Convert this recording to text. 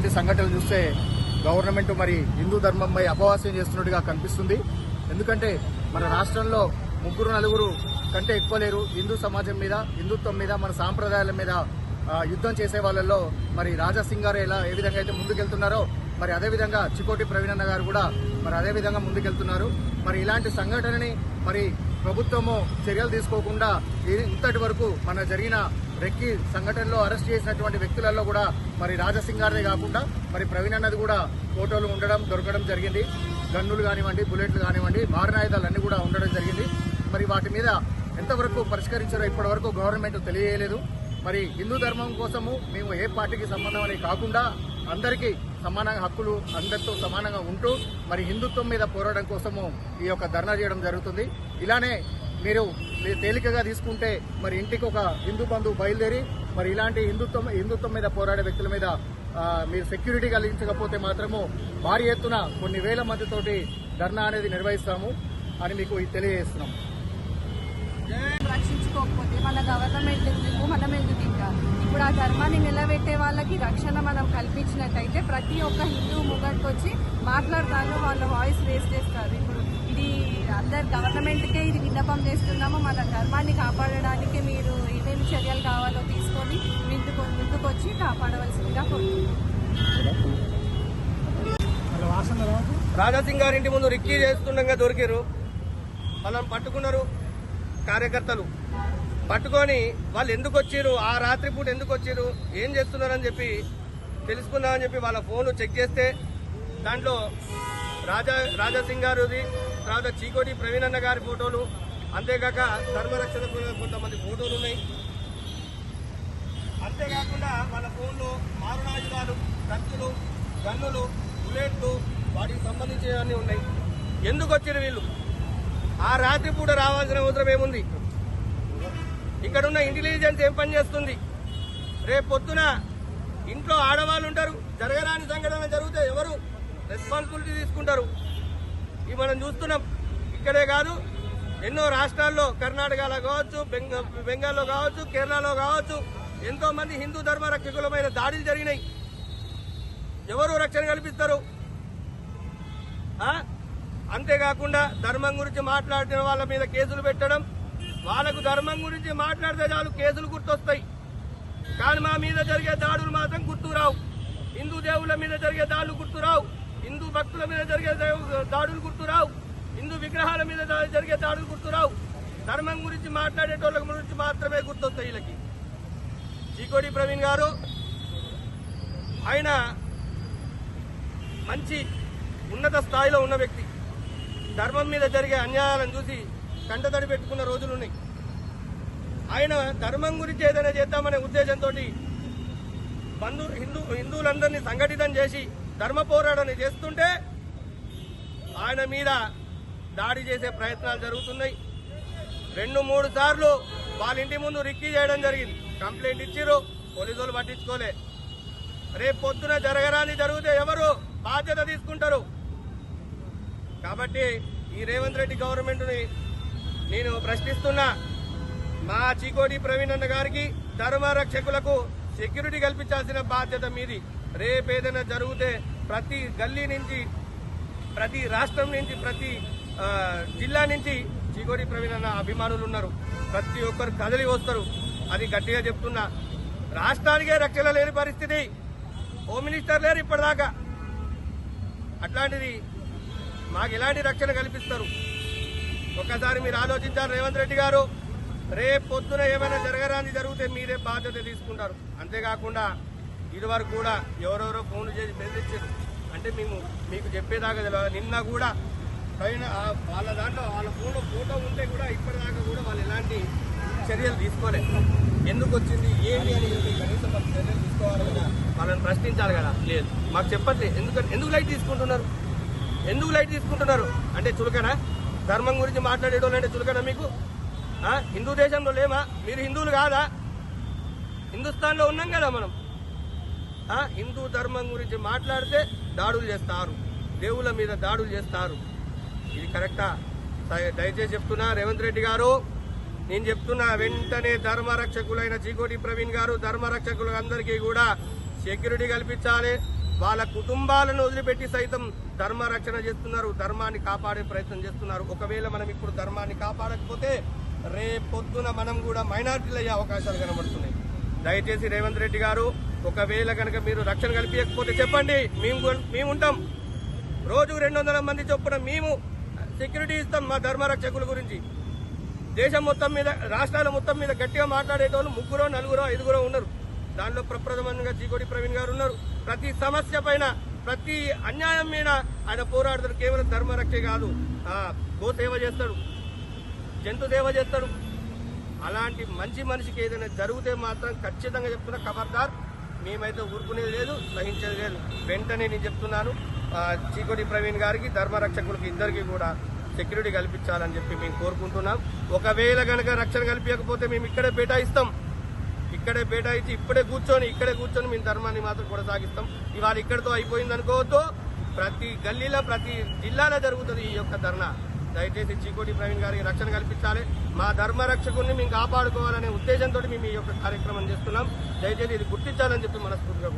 జరుగుతున్నటువంటి సంఘటనలు చూస్తే గవర్నమెంట్ మరి హిందూ ధర్మంపై అపవాస్యం చేస్తున్నట్టుగా కనిపిస్తుంది. ఎందుకంటే మన రాష్ట్రంలో ముగ్గురు నలుగురు కంటే ఎక్కువ లేరు. హిందూ సమాజం మీద హిందుత్వం మీద మన సాంప్రదాయాల మీద యుద్ధం చేసే వాళ్ళల్లో మరి రాజాసింగ్ గారు ఎలా ఏ విధంగా అయితే ముందుకెళ్తున్నారో మరి అదేవిధంగా చికోటి ప్రవీణన్న గారు కూడా మరి అదే విధంగా ముందుకెళ్తున్నారు. మరి ఇలాంటి సంఘటనని మరి ప్రభుత్వము చర్యలు తీసుకోకుండా ఇంతటి వరకు మన జరిగిన రెక్కి సంఘటనలో అరెస్ట్ చేసినటువంటి వ్యక్తులలో కూడా మరి రాజసింగ్ గారిదే కాకుండా మరి ప్రవీణ్ అన్నది కూడా ఫోటోలు ఉండడం దొరకడం జరిగింది. గన్నులు కానివ్వండి బుల్లెట్లు కానివ్వండి మారణాయుధాలు అన్నీ కూడా ఉండడం జరిగింది. మరి వాటి మీద ఎంతవరకు పరిష్కరించారో ఇప్పటివరకు గవర్నమెంట్ తెలియలేదు. మరి హిందూ ధర్మం కోసము మేము ఏ పార్టీకి సంబంధం అని కాకుండా అందరికీ సమానంగా హక్కులు అందరితో సమానంగా ఉంటూ మరి హిందుత్వం మీద పోరాటం కోసము ఈ యొక్క ధర్నా చేయడం జరుగుతుంది. ఇలానే మీరు మీరు తేలికగా తీసుకుంటే మరి ఇంటికి ఒక హిందూ బంధువు బయలుదేరి మరి ఇలాంటి హిందుత్వం హిందుత్వం మీద పోరాడే వ్యక్తుల మీద మీరు సెక్యూరిటీ కలిగించకపోతే మాత్రము భారీ ఎత్తున కొన్ని వేల మందితోటి ధర్నా అనేది నిర్వహిస్తాము అని మీకు తెలియజేస్తున్నాం. రక్షించుకోకపోతే మన గవర్నమెంట్ ఎందుకు మనం ఎందుకు ఇంకా? ఇప్పుడు ఆ ధర్మాన్ని నిలబెట్టే వాళ్ళకి రక్షణ మనం కల్పించినట్టయితే ప్రతి ఒక్క హిందూ ముంగటికి వచ్చి మాట్లాడతారు వాళ్ళ వాయిస్ రేస్ చేస్తారు. ఇప్పుడు అందరు గవర్నమెంట్కే ఇది విన్నపం చేస్తున్నాము. మన ధర్మాన్ని కాపాడడానికి మీరు ఏమేమి చర్యలు కావాలో తీసుకొని ముందుకు ముందుకొచ్చి కాపాడవలసిందిగా కోరుతున్నాం రాజాసింగ్ గారింటి ముందు రిక్కీ చేస్తుండగా దొరికారు వాళ్ళని పట్టుకున్నారు కార్యకర్తలు. పట్టుకొని వాళ్ళు ఎందుకు వచ్చారు ఆ రాత్రి పూట ఎందుకు వచ్చారు ఏం చేస్తున్నారని చెప్పి తెలుసుకుందామని చెప్పి వాళ్ళ ఫోన్ చెక్ చేస్తే దాంట్లో రాజా రాజాసింగ్ గారుది తర్వాత చీకోటి ప్రవీణ్ అన్న గారి ఫోటోలు అంతేకాక ధర్మరక్షణ కొంతమంది ఫోటోలు ఉన్నాయి. అంతేకాకుండా వాళ్ళ ఫోన్లో మారుణాయుధాలు కత్తులు గన్నులు బుల్లెట్లు వాటికి సంబంధించినవన్నీ ఉన్నాయి. ఎందుకు వచ్చారు వీళ్ళు? ఆ రాత్రి పూట రావాల్సిన అవసరం ఏముంది? ఇక్కడున్న ఇంటెలిజెన్స్ ఏం పని చేస్తుంది? రేపు పొద్దున ఇంట్లో ఆడవాళ్ళు ఉంటారు జరగరాని సంఘటన జరిగితే ఎవరు రెస్పాన్సిబిలిటీ తీసుకుంటారు? ఇవి మనం చూస్తున్నాం. ఇక్కడే కాదు ఎన్నో రాష్ట్రాల్లో కర్ణాటకలో కావచ్చు బెంగాల్లో కావచ్చు కేరళలో కావచ్చు ఎంతో మంది హిందూ ధర్మ రక్షకులమైన దాడులు జరిగినాయి. ఎవరు రక్షణ కల్పిస్తారు? అంతేకాకుండా ధర్మం గురించి మాట్లాడిన వాళ్ళ మీద కేసులు పెట్టడం వాళ్ళకు ధర్మం గురించి మాట్లాడితే చాలు కేసులు గుర్తొస్తాయి. కానీ మా మీద జరిగే దాడులు మాత్రం గుర్తురావు హిందూ దేవుళ్ళ మీద జరిగే దాడులు గుర్తురావు హిందూ భక్తుల మీద జరిగే దాడులు గుర్తురావు హిందూ విగ్రహాల మీద జరిగే దాడులు గుర్తురావు ధర్మం గురించి మాట్లాడేటోళ్ళ గురించి మాత్రమే గుర్తొస్తాయి వీళ్ళకి. చీకోడి ప్రవీణ్ గారు ఆయన మంచి ఉన్నత స్థాయిలో ఉన్న వ్యక్తి. ధర్మం మీద జరిగే అన్యాయాలను చూసి కంటతడి పెట్టుకున్న రోజులు ఉన్నాయి. ఆయన ధర్మం గురించి ఏదైనా చేద్దామనే ఉద్దేశంతో బంధు హిందూ హిందువులందరినీ సంఘటితం చేసి ధర్మ పోరాటాన్ని చేస్తుంటే ఆయన మీద దాడి చేసే ప్రయత్నాలు జరుగుతున్నాయి. రెండు మూడు సార్లు వాళ్ళ ఇంటి ముందు రిక్కీ చేయడం జరిగింది. కంప్లైంట్ ఇచ్చిర్రు పోలీసులు పట్టించుకోలే. రేపు పొద్దున జరగరాని జరిగితే ఎవరు బాధ్యత తీసుకుంటారు? కాబట్టి ఈ రేవంత్ రెడ్డి గవర్నమెంట్ని నేను ప్రశ్నిస్తున్నా. మా చీకోటి ప్రవీణ్ అన్న గారికి ధర్మ రక్షకులకు సెక్యూరిటీ కల్పించాల్సిన బాధ్యత మీది. రేపు ఏదైనా జరిగితే ప్రతి గల్లీ నుంచి ప్రతి రాష్ట్రం నుంచి ప్రతి జిల్లా నుంచి చిగోరి ప్రవీణ్ అన్న అభిమానులు ఉన్నారు. ప్రతి ఒక్కరు కదలి వస్తారు. అది గట్టిగా చెప్తున్నా. రాష్ట్రానికే రక్షణ లేని పరిస్థితి. హోమ్ మినిస్టర్ లేరు ఇప్పటిదాకా. అట్లాంటిది మాకు ఎలాంటి రక్షణ కల్పిస్తారు? ఒక్కసారి మీరు ఆలోచించారు రేవంత్ రెడ్డి గారు. రేపు పొద్దున ఏమైనా జరగరాని జరిగితే మీరే బాధ్యత తీసుకుంటారు. అంతేకాకుండా ఇదివరకు కూడా ఎవరెవరో ఫోన్లు చేసి బెదిరించారు అంటే మేము మీకు చెప్పేదాకా తెలియదు నిన్న కూడా పైన వాళ్ళ దాంట్లో వాళ్ళ ఫోన్లో ఫోటో ఉంటే కూడా ఇప్పటిదాకా కూడా వాళ్ళు ఎలాంటి చర్యలు తీసుకోలే ఎందుకు వచ్చింది ఏంటి అని చెప్పి కనీసం వాళ్ళు చర్యలు తీసుకోవాలి కదా వాళ్ళని ప్రశ్నించాలి కదా. లేదు. మాకు చెప్పట్లేదు ఎందుకంటే ఎందుకు లైట్ తీసుకుంటున్నారు? ఎందుకు లైట్ తీసుకుంటున్నారు? అంటే చులకనా? ధర్మం గురించి మాట్లాడేటోళ్ళు అంటే చులకనా మీకు? హిందూ దేశంలో లేమా? మీరు హిందువులు కాదా? హిందుస్థాన్లో ఉన్నాం కదా మనం. హిందూ ధర్మం గురించి మాట్లాడితే దాడులు చేస్తారు. దేవుళ్ళ మీద దాడులు చేస్తారు. ఇది కరెక్టా? దయ- దయచేసి చెప్తున్నా రేవంత్ రెడ్డి గారు నేను చెప్తున్నా వెంటనే ధర్మరక్షకులైన చీకోటి ప్రవీణ్ గారు ధర్మరక్షకులు అందరికీ కూడా సెక్యూరిటీ కల్పించాలి. వాళ్ళ కుటుంబాలను వదిలిపెట్టి సైతం ధర్మ రక్షణ చేస్తున్నారు ధర్మాన్ని కాపాడే ప్రయత్నం చేస్తున్నారు. ఒకవేళ మనం ఇప్పుడు ధర్మాన్ని కాపాడకపోతే రేపొద్దున మనం కూడా మైనార్టీలు అయ్యే అవకాశాలు కనబడుతున్నాయి. దయచేసి రేవంత్ రెడ్డి గారు ఒకవేళ కనుక మీరు రక్షణ కల్పించకపోతే చెప్పండి మేము మేముంటాం మేము ఉంటాం. రోజు రెండు వందల మంది చొప్పున మేము సెక్యూరిటీ ఇస్తాం మా ధర్మరక్షకుల గురించి. దేశం మొత్తం మీద రాష్ట్రాల మొత్తం మీద గట్టిగా మాట్లాడేటోళ్ళు ముగ్గురో నలుగురో ఐదుగురో ఉన్నారు. దానిలో ప్రప్రథమంగా జీగోడి ప్రవీణ్ గారు ఉన్నారు. ప్రతి సమస్య పైన ప్రతి అన్యాయం మీద ఆయన పోరాడతారు. కేవలం ధర్మరక్షే కాదు. ఆ, గో సేవ చేస్తాడు. జంతు దేవ చేస్తాడు. అలాంటి మంచి మనిషికి ఏదైనా జరిగితే మాత్రం ఖచ్చితంగా చెప్తున్నా ఖబర్దార్ మేమైతే ఊరుకునేది లేదు సహించేది లేదు. వెంటనే నేను చెప్తున్నాను చీకోటి ప్రవీణ్ గారికి ధర్మరక్షకులకి ఇద్దరికి కూడా సెక్యూరిటీ కల్పించాలని చెప్పి మేము కోరుకుంటున్నాం. ఒకవేళ కనుక రక్షణ కల్పించకపోతే మేము ఇక్కడే బేటాయిస్తాం. ఇక్కడే బేటాయించి ఇప్పుడే కూర్చొని ఇక్కడే కూర్చొని మేము ధర్మాన్ని మాత్రం కొనసాగిస్తాం. ఇవాళ ఇక్కడితో అయిపోయింది అనుకోవద్దు ప్రతి గల్లీలో ప్రతి జిల్లాలో జరుగుతుంది ఈ యొక్క ధర్నా. దయచేసి చీకోటి ప్రవీణ్ గారికి రక్షణ కల్పించాలి. మా ధర్మ రక్షకుల్ని మేము కాపాడుకోవాలనే ఉద్దేశంతో మేము ఈ యొక్క కార్యక్రమం చేస్తున్నాం. దయచేసి ఇది గుర్తించాలని చెప్పి మనస్ఫూర్తిగా